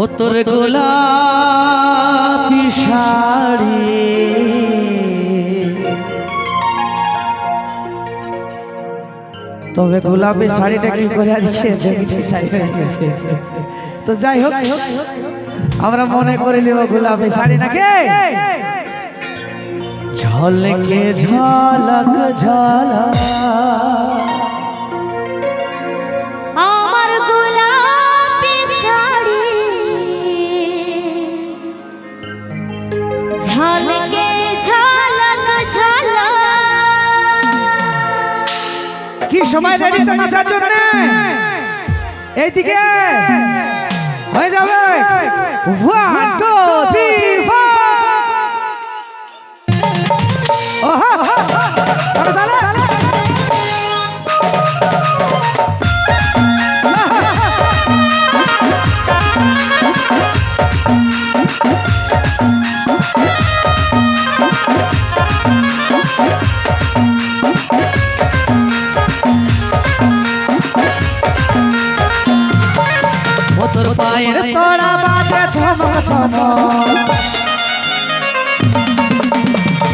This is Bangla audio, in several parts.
ও তোর গোলাপি শাড়ি। তবে গোলাপি শাড়িটা কি করে আজকে দেখতে তো যাই হোক, আমরা মনে করে নিব গোলাপি শাড়ি নাকি? ঝলকে ঝলক ঝলক। কি সময় রেডি তো নাচার জন্য? এইদিকে। হয়ে যাবে। ওহা! পায়ের তোড়া বাজে ছমক ছমক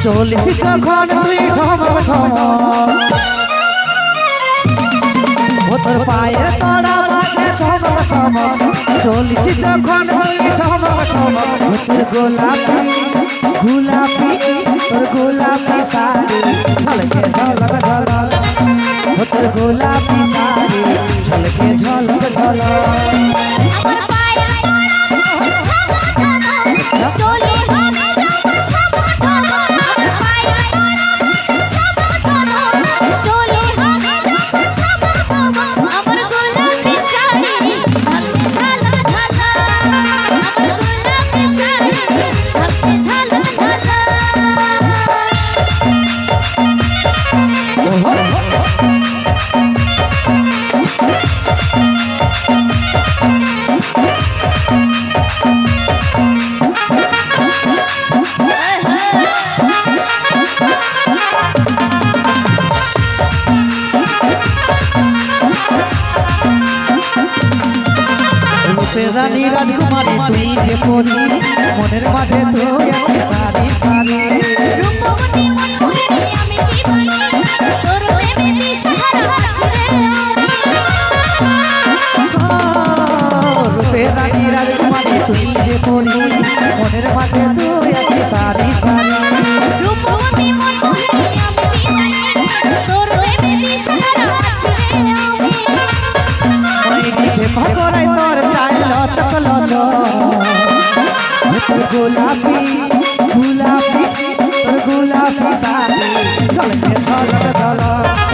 চলিস যখন তুই ঠমক ও তোর পায়ের তোড়া বাজে ছমক ছমক চলিস যখন তুই ঠমক ও তোর গোলাপি গোলাপি, তোর গোলাপি শাড়ি। ঝলকে ঝলক ঝলক। তোর গোলাপি শাড়ি। ঝলকে ঝলক ঝলক। রূপে রানী রাজকুমারী তুই যে পড়ি মনের মাঝে তুই আছি সারি। সারি রূপবতী গোলাপি গোলাপি গোলাপি সারি চলে চল ঝলক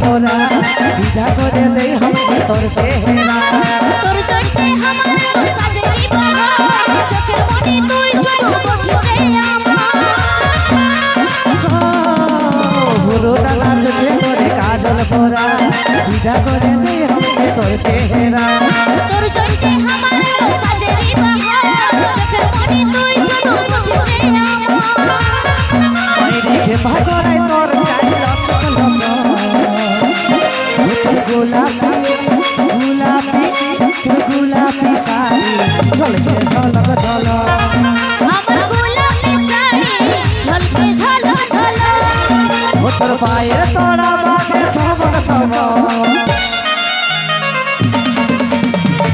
তোরা বিদা করে দেই হবে তোর চেহারা। তোর চৈতে আমার সাজে দিবা চোখের মনি তুই শুধু বকিছে আমার। ভুরো ডালা চোখে করে কাজল পরা বিদা করে দেই হবে তোর চেহারা। তোর চৈতে আমার সাজে দিবা চোখের মনি তুই শুধু বকিছে আমার। রেখে ভাগর গোলাপি শাড়ি ঝলকে ঝলক ঝলক আমার গোলাপি শাড়ি ঝলকে ঝলক ঝলক ও তোর পায়ের তোরা বাজে ছমক ছমক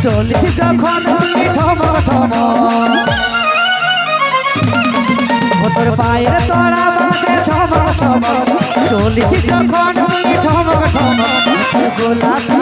চলিস যখন ঠমক তোর পায়ের তোরা বাজে ছমক ছমক চলিস যখন গোলাপি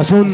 আসুন।